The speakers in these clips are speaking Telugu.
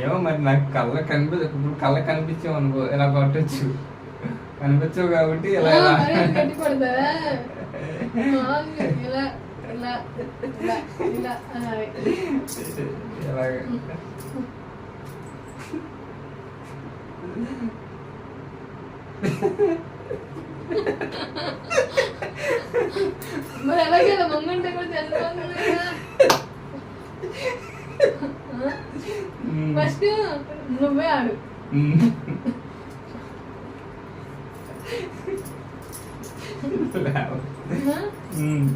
ఏమో మరి నాకు కళ్ళ కనిపి ఇప్పుడు కళ్ళ కనిపించావు అనుకో ఇలా కొట్టచ్చు కనిపించవు కాబట్టి ఇలా ఇలా గట్టి పడతా ఇలా ఇలా ఇలా ఇలా అనాలి. ఇలాగ మరి అలాగే ఇలా ముంగంటే కూడా చంద్రబాబు ఉమ్. ఫస్ట్ నువ్వే ఆడు ఉమ్. లేవ. ఆ? ఉమ్.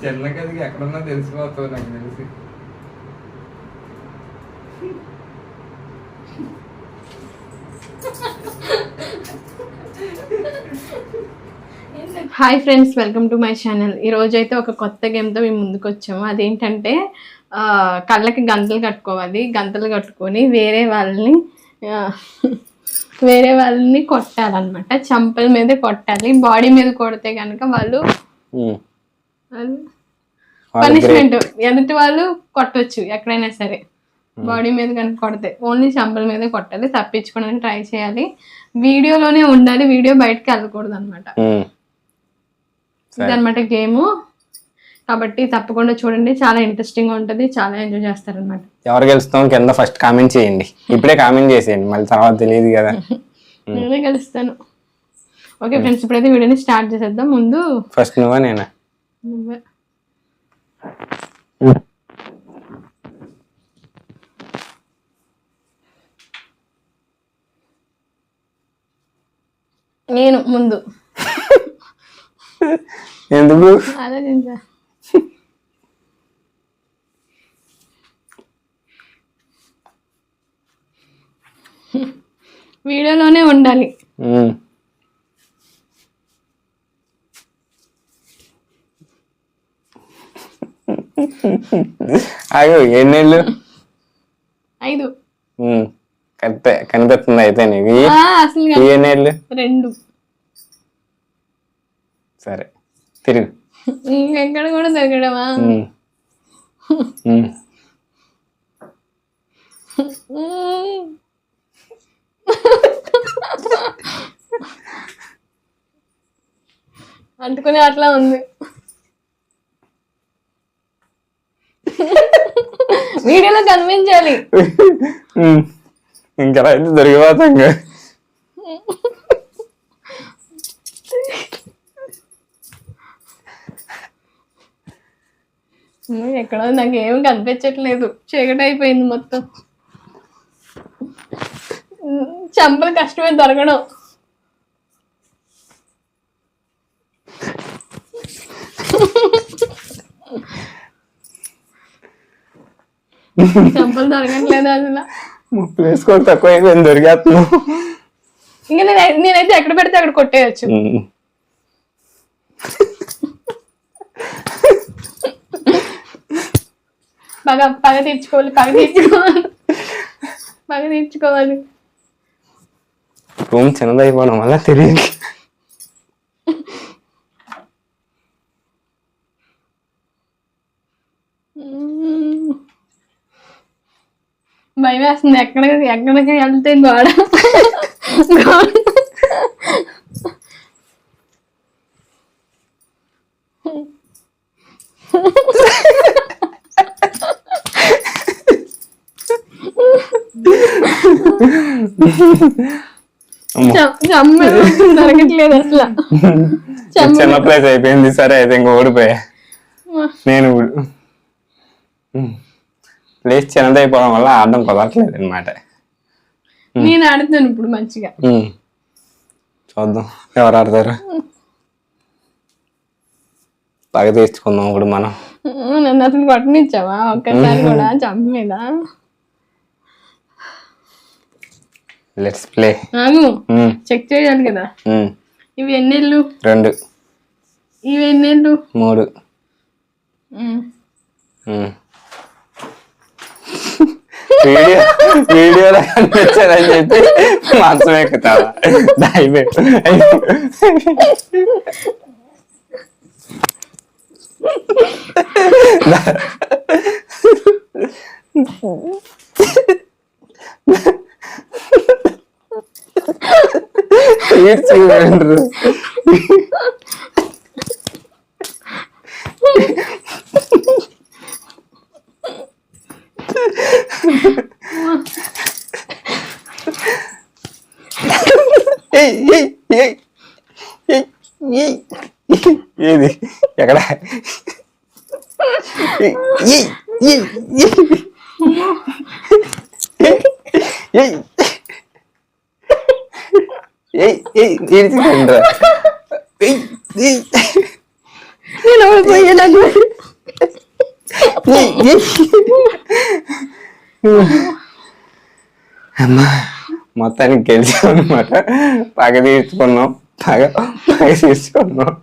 చిన్న కదికి ఎక్కడున్నా తెలిసిపోతావు నాకు తెలిసి hi friends welcome to my channel అయితే ఒక కొత్త గేమ్తో మేము ముందుకు వచ్చాము అదేంటంటే కళ్ళకి గంతలు కట్టుకోవాలి. గంతలు కట్టుకొని వేరే వాళ్ళని వేరే వాళ్ళని కొట్టాలన్నమాట. చంపల మీద కొట్టాలి. బాడీ మీద కొడితే కనుక వాళ్ళు పనిష్మెంట్ ఎదుటి వాళ్ళు కొట్టొచ్చు ఎక్కడైనా సరే. బాడీ మీద కనుక కొడితే ఓన్లీ చంపల మీద కొట్టాలి. తప్పించుకోవడానికి ట్రై చేయాలి. వీడియోలోనే ఉండాలి. వీడియో బయటకు వెళ్ళకూడదు అనమాట ఉమ్. ఇదన్నమాట గేమ్. కాబట్టి తప్పకుండా చూడండి. చాలా ఇంట్రెస్టింగ్గా ఉంటుంది. చాలా ఎంజాయ్ చేస్తారనమాట ఎవరు గెలుస్తాం కింద ఫస్ట్ కామెంట్ చేయండి. ఇప్పుడే కామెంట్ చేసేయండి. మళ్ళీ తర్వాత తెలియదు కదా. నేనే గెలుస్తాను. ఓకే ఫ్రెండ్స్ ఇప్పుడైతే వీడియోని స్టార్ట్ చేసేద్దాం. ముందు ఫస్ట్ నువ్వా నేనా? నువ్వే. నేను ముందు. ఎందుకు? ఆలోచించా వీడియోలోనే ఉండాలి. ఆగు ఎన్నేళ్ళు? ఐదు. కరెక్టే కనిపిస్తుంది అయితే నీకు. ఎన్నేళ్ళు? రెండు. సరే తిరుగు ఇంకెక్కడ కూడా తిరగడమా. అంటుకునే అట్లా ఉంది. వీడియోలో కనిపించాలి. ఇంకా అయితే దొరికిపోతాం ఇంకా. ఉమ్, ఎక్కడో నాకు ఏం కనిపించట్లేదు. చీకటి అయిపోయింది మొత్తం చంపలు కష్టమే దొరకడం. చంపలు దొరకట్లేదు అసలు ప్లేస్ కూడా తక్కువ అయిపోయింది ఇంకా నేను నేనైతే ఎక్కడ పెడితే అక్కడ కొట్టేయచ్చు. పగ పగ తీర్చుకోవాలి పగ తీర్చుకోవాలి పగ తీర్చుకోవాలి రూమ్ చిన్నదైపోవడం వల్ల తెలియదు. భయం వేస్తుంది ఎక్కడికి ఎక్కడికి వెళ్తే గోడ గోడ. అసలు. చిన్న ప్లేస్ అయిపోయింది సరే అయితే ఇంక ఓడిపోయా నేను ప్లేస్ చిన్నదైపోవడం వల్ల ఆడడం కుదరట్లేదు అనమాట నేను ఆడుతాను ఇప్పుడు మంచిగా. చూద్దాం ఎవరు ఆడతారు? బాగా తీర్చుకుందాం ఇప్పుడు మనం. నన్ను అసలు కొట్టనిచ్చావా ఒక్కసారి కూడా చంప మీద లెట్స్ ప్లే ఆగు. చెక్ చేయాలి కదా. ఇవి ఎన్నేళ్ళు? రెండు. ఇవి ఎన్నేళ్ళు? మూడు. వీడియో వీడియోలో కనిపించాలని చెప్పి మాంసం ఎక్కుతావా? ఏడ్చేయండ్రు. ఏయ్, ఏయ్, ఏయ్, ఏయ్, ఏయ్. ఏది ఎక్కడ ఏయ్, ఏయ్, ఏయ్, ఏయ్. అమ్మా మొత్తానికి గెలిచాం అనమాట పగ తీర్చుకున్నాం. పగ పగ తీర్చుకున్నాం.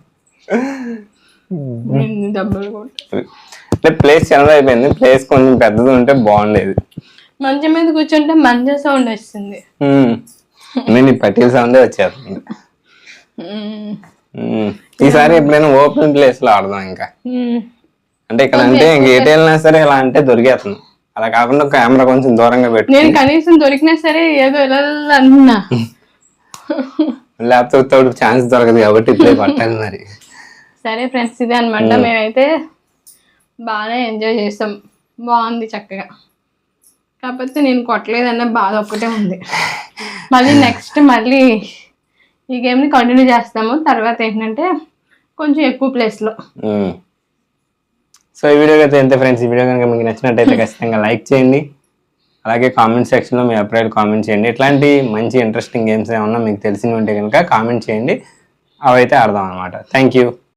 అంటే ప్లేస్ అయిపోయింది. ప్లేస్ కొంచెం పెద్దది ఉంటే బాగుండేది. మంచం మీద కూర్చుంటే మంచి సౌండ్ వస్తుంది. నేను పట్టీల సౌండే వచ్చేస్తుంది. ఉమ్. ఈసారి ఎప్పుడైనా ఓపెన్ ప్లేస్లో ఆడదాం ఇంకా. అంటే ఇక్కడ అంటే ఇంక ఎటు వెళ్ళినా సరే ఇలా అంటే దొరికేస్తుంది అలా కాకుండా కెమెరా కొంచెం దూరంగా పెట్టు. నేను కనీసం దొరికినా సరే ఏదో అన్నా ల్యాప్టాప్ తోడు ఛాన్స్ దొరకదు కాబట్టి ఇప్పుడే పట్టాలి మరి. సరే ఫ్రెండ్స్ ఇదే అనమాట మేమైతే బాగానే ఎంజాయ్ చేసాం. బాగుంది చక్కగా. కాకపోతే నేను కొట్టలేదన్న బాధ ఒక్కటే ఉంది. మళ్ళీ నెక్స్ట్ మళ్ళీ ఈ గేమ్ని కంటిన్యూ చేస్తాము. తర్వాత ఏంటంటే కొంచెం ఎక్కువ ప్లేస్లో. సో ఈ వీడియో అయితే ఎంత ఫ్రెండ్స్ ఈ వీడియో కనుక మీకు నచ్చినట్టయితే ఖచ్చితంగా లైక్ చేయండి. అలాగే కామెంట్ సెక్షన్లో మీ అభిప్రాయాలు కామెంట్ చేయండి. ఇట్లాంటి మంచి ఇంట్రెస్టింగ్ గేమ్స్ ఏమన్నా మీకు తెలిసినవి ఉంటే కనుక కామెంట్ చేయండి. అవైతే ఆడదాం అనమాట థ్యాంక్ యూ